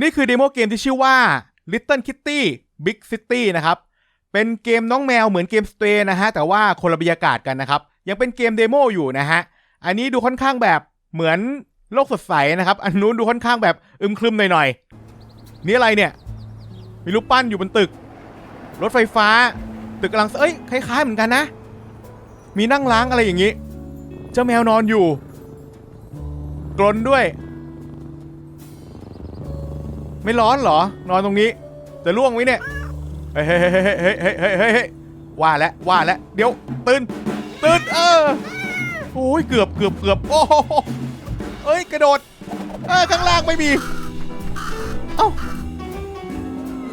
นี่คือเดโมเกมที่ชื่อว่า Little Kitty Big City นะครับ เป็นเกมน้องแมวเหมือนเกม Stray นะฮะ แต่ว่าคนละบรรยากาศกันนะครับ ยังเป็นเกมเดโมอยู่นะฮะ อันนี้ดูค่อนข้างแบบเหมือนโลกสดใสนะครับ อันนู้นดูค่อนข้างแบบอึมครึมหน่อยๆ นี่อะไรเนี่ย มีรูปปั้นอยู่บนตึก รถไฟฟ้า ตึกกำลัง เอ้ย คล้ายๆเหมือนกันนะ มีนั่งล้างอะไรอย่างนี้ เจ้าแมวนอนอยู่กรนด้วย ไม่ร้อนเหรอ นอนตรงนี้ จะล่วงไหมเนี่ย เฮ้ยเฮ้ยเฮ้ยเฮ้ยเฮ้ยเฮ้ยเฮ้ยเฮ้ยว่าแล้วว่าแล้วเดี๋ยวตื่นตื่นเออโอ้ยเกือบเกือบเกือบโอ้โหเอ้ยกระโดดเออข้างล่างไม่มี เอ้า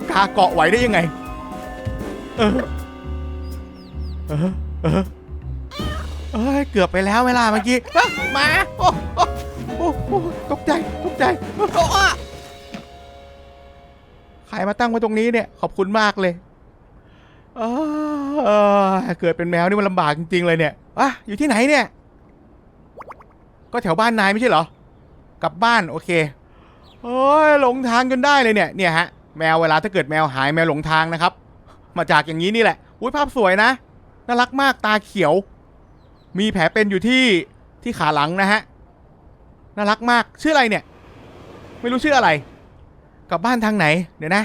กาเกาะไหวได้ยังไง เออเออเออเอ้ยเกือบไปแล้วเวลาเมื่อกี้มาโอ้โอ้โอ้โอ้ตกใจตกใจ มาตั้งไว้ตรงนี้เนี่ย ขอบคุณมากเลยเกิดเป็นแมวนี่มันลำบากจริงๆเลยเนี่ยอะอยู่ที่ไหนเนี่ย ก็แถวบ้านนายไม่ใช่เหรอ กลับบ้านโอเคโอ้ยหลงทางจนได้เลยเนี่ย เนี่ยฮะ แมวเวลาถ้าเกิดแมวหายแมวหลงทางนะครับ มาจากอย่างนี้นี่แหละ อุ้ยภาพสวยนะ น่ารักมากตาเขียว มีแผลเป็นอยู่ที่ที่ขาหลังนะฮะ น่ารักมาก ชื่ออะไรเนี่ย ไม่รู้ชื่ออะไร กลับบ้านทางไหน เดี๋ยวนะ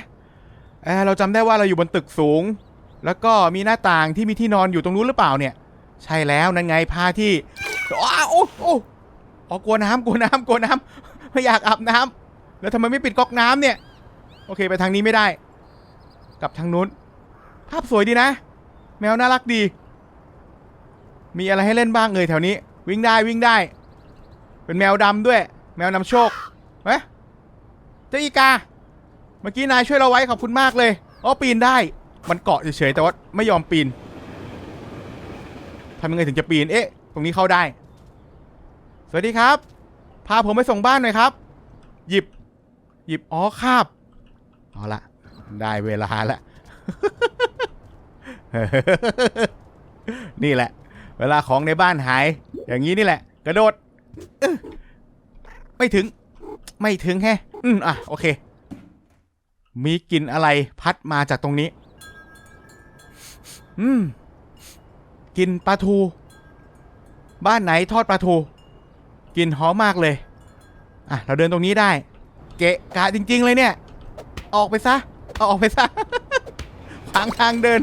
เออเราจำได้ว่าเราอยู่บนตึกสูง แล้วก็มีหน้าต่างที่มีที่นอนอยู่ตรงนู้นหรือเปล่าเนี่ย ใช่แล้วนั่นไงผ้าที่อ้าวโอ้โอ้อ๋อกลัวน้ำกลัวน้ำกลัวน้ำไม่อยากอาบน้ำแล้วทำไมไม่ปิดก๊อกน้ำเนี่ย โอเคไปทางนี้ไม่ได้ กลับทางนู้น ภาพสวยดีนะ แมวน่ารักดี มีอะไรให้เล่นบ้างเอ่ยแถวนี้ วิ่งได้วิ่งได้ เป็นแมวดำด้วย แมวนำโชคเฮ้ยเจ้าอีกา เมื่อกี้นายช่วยเราไว้ขอบคุณมากเลยอ๋อปีนได้ มันเกาะเฉยๆแต่ว่าไม่ยอมปีนทำยังไงถึงจะปีน เอ๊ะ ตรงนี้เข้าได้ สวัสดีครับ พาผมไปส่งบ้านหน่อยครับ หยิบ หยิบ อ๋อคาบ เอาละ ได้เวลาละ นี่แหละ เวลาของในบ้านหาย อย่างนี้นี่แหละ กระโดด ไม่ถึง ไม่ถึงแฮะ อืมอะ โอเค มีกลิ่นอะไรพัดมาจากตรงนี้ อืมกลิ่นปลาทู บ้านไหนทอดปลาทูกลิ่นหอมมากเลย อะ เราเดินตรงนี้ได้ เกะกะจริง ๆ เลยเนี่ย ออกไปซะ เอาออกไปซะ พังทางเดิน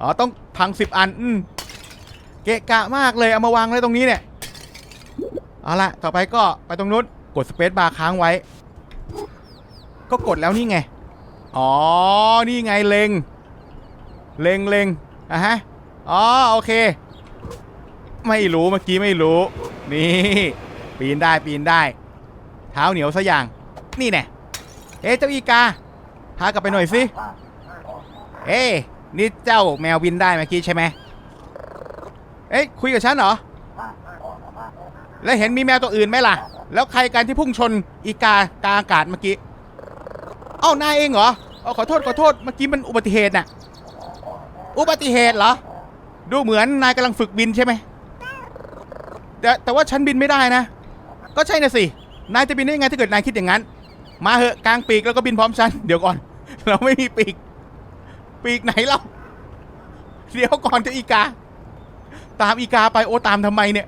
อ๋อ ต้องพังสิบอัน อืมเกะกะมากเลย เอามาวางไว้ตรงนี้เนี่ย เอาละต่อไปก็ไปตรงนู้น กดสเปซบาร์ค้างไว้ ก็กดแล้วนี่ไง อ๋อ นี่ไงเลง เลงเลงอะฮะ อ๋อ โอเค ไม่รู้เมื่อกี้ไม่รู้ นี่ ปีนได้ปีนได้ เท้าเหนียวซะอย่าง นี่แน่เอ๊ะเจ้าอีกา พากลับไปหน่อยสิ เอ๊ะนี่เจ้าแมวบินได้เมื่อกี้ใช่ไหมเอ๊ะคุยกับฉันเหรอ แล้วเห็นมีแมวตัวอื่นไหมล่ะ แล้วใครกันที่พุ่งชนอีกากลางอากาศเมื่อกี้ เอ้านายเองเหรอเอาขอโทษขอโทษเมื่อกี้มันอุบัติเหตุน่ะ อุบัติเหตุเหรอ ดูเหมือนนายกำลังฝึกบินใช่ไหมแต่แต่ว่าฉันบินไม่ได้นะ ก็ใช่น่ะสิ นายจะบินได้ยังไงถ้าเกิดนายคิดอย่างนั้น มาเหอะกลางปีกแล้วก็บินพร้อมฉัน เดี๋ยวก่อน เราไม่มีปีก ปีกไหนเราเดี๋ยวก่อนเจะอีกา ตามอีกาไปโอ้ตามทำไมเนี่ย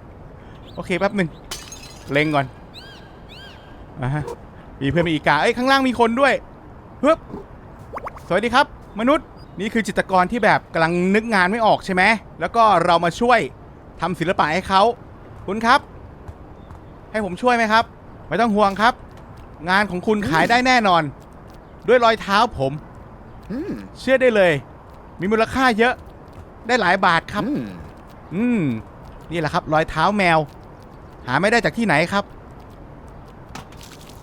โอเคแป๊บหนึ่งเล็งก่อนอ่าฮะมีเพื่อนมีอีกา เอ้ยข้างล่างมีคนด้วย ฮึบสวัสดีครับ มนุษย์นี่คือจิตรกรที่แบบกำลังนึกงานไม่ออกใช่ไหมแล้วก็เรามาช่วยทำศิลปะให้เขาคุณครับ ให้ผมช่วยไหมครับ ไม่ต้องห่วงครับ งานของคุณขายได้แน่นอน ด้วยรอยเท้าผม Hmm. เชื่อได้เลย มีมูลค่าเยอะ ได้หลายบาทครับ Hmm. อืม นี่แหละครับ รอยเท้าแมว หาไม่ได้จากที่ไหนครับ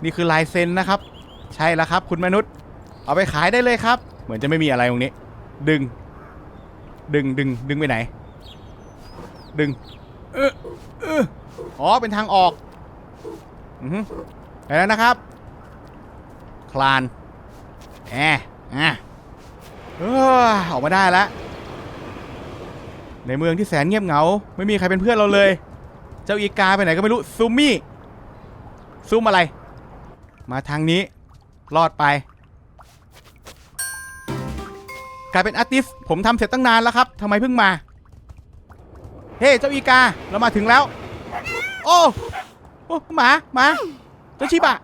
นี่คือลายเซ็นนะครับ ใช่แล้วครับ คุณมนุษย์ เอาไปขายได้เลยครับ เหมือนจะไม่มีอะไรตรงนี้ ดึง ดึงดึงดึงไปไหน ดึงเออเอออ๋อเป็นทางออกอือฮึไปแล้วนะครับ คลานแอะอะเออออกมาได้แล้วในเมืองที่แสนเงียบเหงา ไม่มีใครเป็นเพื่อนเราเลย เจ้าอีกาไปไหนก็ไม่รู้ซูมี่ซูมอะไร มาทางนี้รอดไป กลายเป็นอาร์ติสผมทำเสร็จตั้งนานแล้วครับทำไมเพิ่งมา เฮ้เจ้าอีกา เรามาถึงแล้ว โอ้โอ้หมาหมาเจ้าชิบะ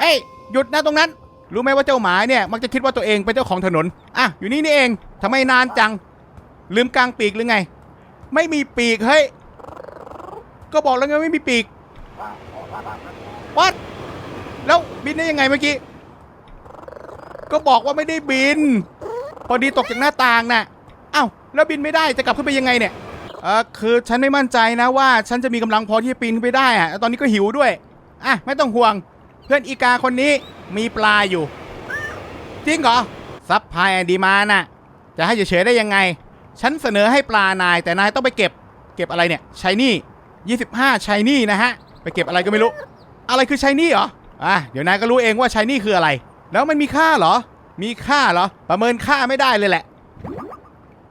เอ้ยหยุดนะตรงนั้น รู้ไหมว่าเจ้าหมาเนี่ย มักจะคิดว่าตัวเองเป็นเจ้าของถนน อะ อยู่นี่นี่เองทำไมนานจัง ลืมกลางปีกหรือไง ไม่มีปีกเฮ้ย ก็บอกแล้วไงไม่มีปีกวัดแล้วบินได้ยังไงเมื่อกี้ ก็บอกว่าไม่ได้บิน พอดีตกจากหน้าต่างน่ะอ้าวแล้วบินไม่ได้จะกลับขึ้นไปยังไงเนี่ยเออคือฉันไม่มั่นใจนะว่า ฉันจะมีกำลังพอที่จะปีนขึ้นไปได้อะตอนนี้ก็หิวด้วยอะไม่ต้องห่วง เพื่อนอีกาคนนี้มีปลาอยู่จริงเหรอซับพายดีมาน่ะ จะให้เฉยๆได้ยังไง ฉันเสนอให้ปลานายแต่นายต้องไปเก็บ เก็บอะไรเนี่ยชายนี่25ชายนี่นะฮะ ไปเก็บอะไรก็ไม่รู้ อะไรคือชายนี่เหรออะเดี๋ยวนายก็รู้เองว่าชายนี่คืออะไร แล้วมันมีค่าเหรอ มีค่าเหรอ ประเมินค่าไม่ได้เลยแหละ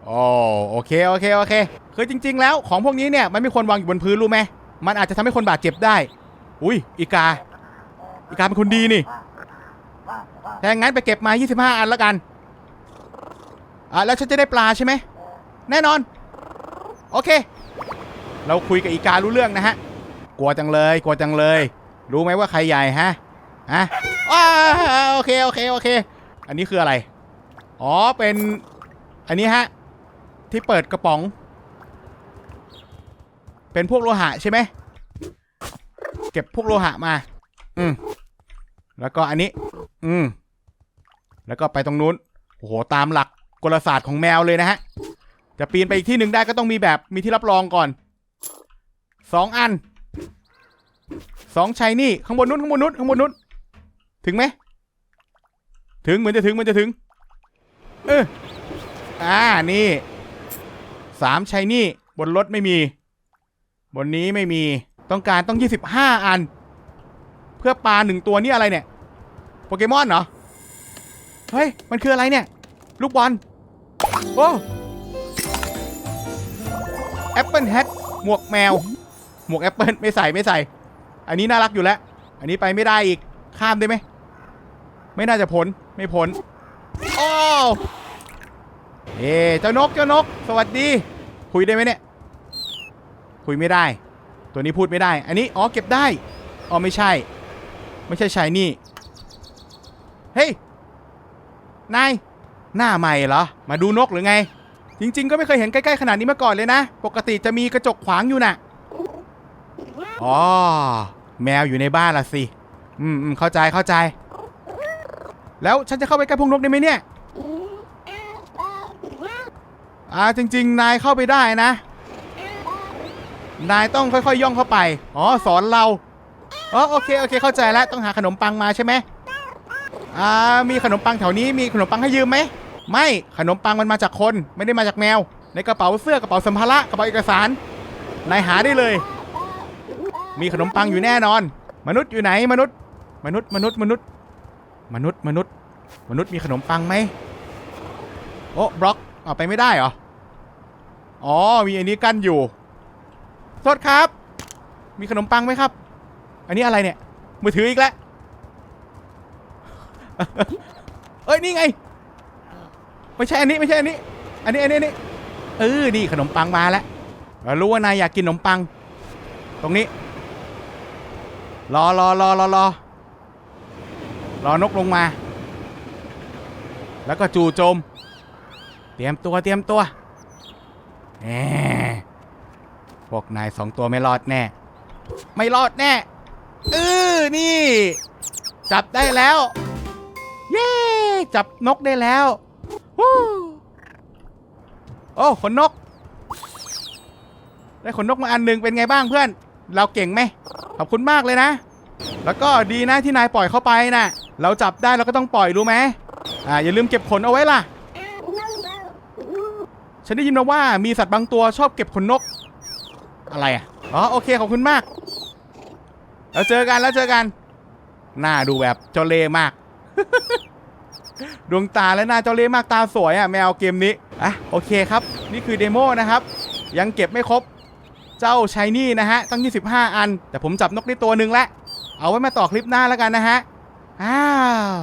โอ้โอเค โอเค โอเค คือจริง ๆ แล้วของพวกนี้เนี่ยมันไม่ควรวางอยู่บนพื้นรู้ไหม มันอาจจะทำให้คนบาดเจ็บได้ อุ้ยอีกา อีกาเป็นคนดีนี่ถ้าอย่างนั้นไปเก็บมา 25 อันแล้วกัน อะแล้วฉันจะได้ปลาใช่ไหม แน่นอน โอเค เราคุยกับอีการู้เรื่องนะฮะ กลัวจังเลย กลัวจังเลย รู้ไหมว่าใครใหญ่ฮะ ฮะ อ้าโอเคโอเคโอเค อันนี้คืออะไร อ๋อเป็นอันนี้ฮะ ที่เปิดกระป๋อง เป็นพวกโลหะใช่ไหมเก็บพวกโลหะมา อืมแล้วก็อันนี้ อืมแล้วก็ไปตรงนู้นโอ้โหตามหลักกลศาสตร์ของแมวเลยนะฮะ จะปีนไปอีกที่หนึ่งได้ก็ต้องมีแบบมีที่รับรองก่อนสองอันสองชัยนี่ข้างบนนู้นข้างบนนู้นข้างบนนู้น ถึงไหม ถึงเหมือนจะถึงเหมือนจะถึง เอออ่า นี่สามชัยนี่ บนรถไม่มี บนนี้ไม่มี ต้องการต้องยี่สิบห้าอัน เพื่อปลาหนึ่งตัวนี่อะไรเนี่ย โปเกมอนเหรอ เฮ้ย มันคืออะไรเนี่ย ลูกบอล โอ้แอปเปิลแฮทหมวกแมว หมวกแอปเปิลไม่ใส่ไม่ใส่ อันนี้น่ารักอยู่แล้ว อันนี้ไปไม่ได้อีก ข้ามได้ไหม ไม่น่าจะพ้นไม่พ้นโอ้เอ้เจ้านกเจ้านก สวัสดี คุยได้ไหมเนี่ย คุยไม่ได้ ตัวนี้พูดไม่ได้ อันนี้ อ๋อ เก็บได้ อ๋อ ไม่ใช่ ไม่ใช่ชายนี่ เฮ้ย นาย หน้าใหม่เหรอ มาดูนกหรือไง จริง ๆ ก็ไม่เคยเห็นใกล้ๆขนาดนี้มาก่อนเลยนะ ปกติจะมีกระจกขวางอยู่น่ะ อ๋อ แมวอยู่ในบ้านละสิ อืมอืมเข้าใจเข้าใจ แล้วฉันจะเข้าไปใกล้พวกนกได้ไหมเนี่ย อ่าจริง ๆ นายเข้าไปได้นะ นายต้องค่อยๆย่องเข้าไป อ๋อสอนเรา อ๋อโอเคโอเคเข้าใจแล้วต้องหาขนมปังมาใช่ไหมอ่ามีขนมปังแถวนี้มีขนมปังให้ยืมไหม ไม่ขนมปังมันมาจากคนไม่ได้มาจากแมว ในกระเป๋าเสื้อกระเป๋าสัมภาระกระเป๋าเอกสาร นายหาได้เลย มีขนมปังอยู่แน่นอน มนุษย์อยู่ไหนมนุษย์ มนุษย์มนุษย์มนุษย์ มนุษย์มนุษย์ มนุษย์มีขนมปังไหมโอ้บล็อกเอาไปไม่ได้เหรอ อ๋อ มีอันนี้กั้นอยู่ โทษครับ มีขนมปังไหมครับ อันนี้อะไรเนี่ย มือถืออีกแล้ว เอ้ย นี่ไง ไม่ใช่อันนี้ไม่ใช่อันนี้ อันนี้อันนี้อันนี้เออ นี่ขนมปังมาแล้วรู้ว่านายอยากกินขนมปัง ตรงนี้ รอรอรอรอรอรอนกลงมา แล้วก็จู่โจม เตรียมตัวเตรียมตัวแหมพวกนายสองตัวไม่รอดแน่ ไม่รอดแน่เออนี่ จับได้แล้ว เย้จับนกได้แล้ววู้โอ้ขนนก ได้ขนนกมาอันหนึ่งเป็นไงบ้างเพื่อน เราเก่งไหมขอบคุณมากเลยนะ แล้วก็ดีนะที่นายปล่อยเข้าไปนะ่ะเราจับได้เราก็ต้องปล่อยรู้ไหม อ่าอย่าลืมเก็บขนเอาไว้ล่ะ ฉันได้ยินมาว่ามีสัตว์บางตัวชอบเก็บขนนก อะไรอะ อ๋อโอเคขอบคุณมาก แล้วเจอกันแล้วเจอกัน หน้าดูแบบเจ้าเล่มาก ดวงตาและหน้าเจ้าเล่มากตาสวยอะแมวเกมนี้อะโอเคครับ นี่คือเดโมนะครับ ยังเก็บไม่ครบ เจ้าชายนี่นะฮะตั้ง 25 อัน แต่ผมจับนกได้ตัวหนึ่งแล้วเอาไว้มาต่อคลิปหน้าแล้วกันนะฮะอ้าว